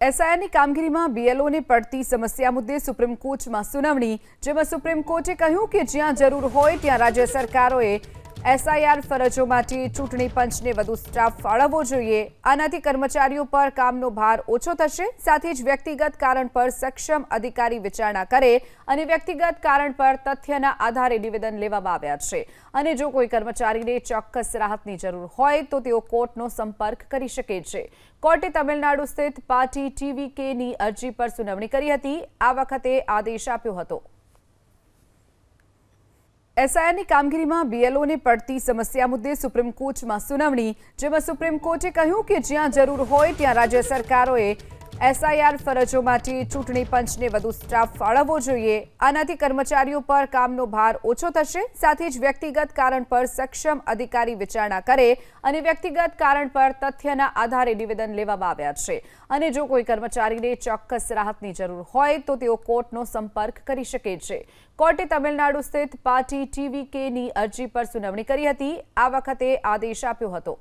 એસઆઈઆરની કામગીરીમાં બીએલઓને પડતી સમસ્યા મુદ્દે સુપ્રીમ કોર્ટમાં સુનાવણી, જેમાં સુપ્રીમ કોર્ટે કહ્યું કે જ્યાં જરૂર હોય ત્યાં રાજ્ય સરકારોએ એસઆઈઆર ફરજો માટે ચૂંટણી પંચને વધુ સ્ટાફ ફાળવવો જોઈએ. આનાથી કર્મચારીઓ પર કામનો ભાર ઓછો થશે. સાથે જ વ્યક્તિગત કારણ પર સક્ષમ અધિકારી વિચારણા કરે અને વ્યક્તિગત કારણ પર તથ્યના આધારે નિવેદન લેવામાં આવ્યા છે. અને જો કોઈ કર્મચારીને ચોક્કસ રાહતની જરૂર હોય, તો તેઓ કોર્ટનો સંપર્ક કરી શકે છે. કોર્ટે તમિલનાડુ સ્થિત પાર્ટી ટીવીકેની અરજી પર સુનાવણી કરી હતી. આ વખતે આદેશ આપ્યો હતો. એસઆઈઆરની કામગીરીમાં બીએલઓને પડતી સમસ્યા મુદ્દે સુપ્રીમ કોર્ટમાં સુનાવણી, જેમાં સુપ્રીમ કોર્ટે કહ્યું કે જ્યાં જરૂર હોય ત્યાં રાજ્ય સરકારોએ એસઆઈઆર ફરજો માટે ચૂંટણી પંચને વધુ સ્ટાફ ફાળવવો જોઈએ. આનાથી કર્મચારીઓ પર કામનો ભાર ઓછો થશે. સાથે જ વ્યક્તિગત કારણ પર સક્ષમ અધિકારી વિચારણા કરે અને વ્યક્તિગત કારણ પર તથ્યના આધારે નિવેદન લેવામાં આવ્યા છે. અને જો કોઈ કર્મચારીને ચોક્કસ રાહતની જરૂર હોય, તો તેઓ કોર્ટનો સંપર્ક કરી શકે છે. કોર્ટે તમિલનાડુ સ્થિત પાર્ટી ટીવીકેની અરજી પર સુનાવણી કરી હતી. આ વખતે આદેશ આપ્યો હતો.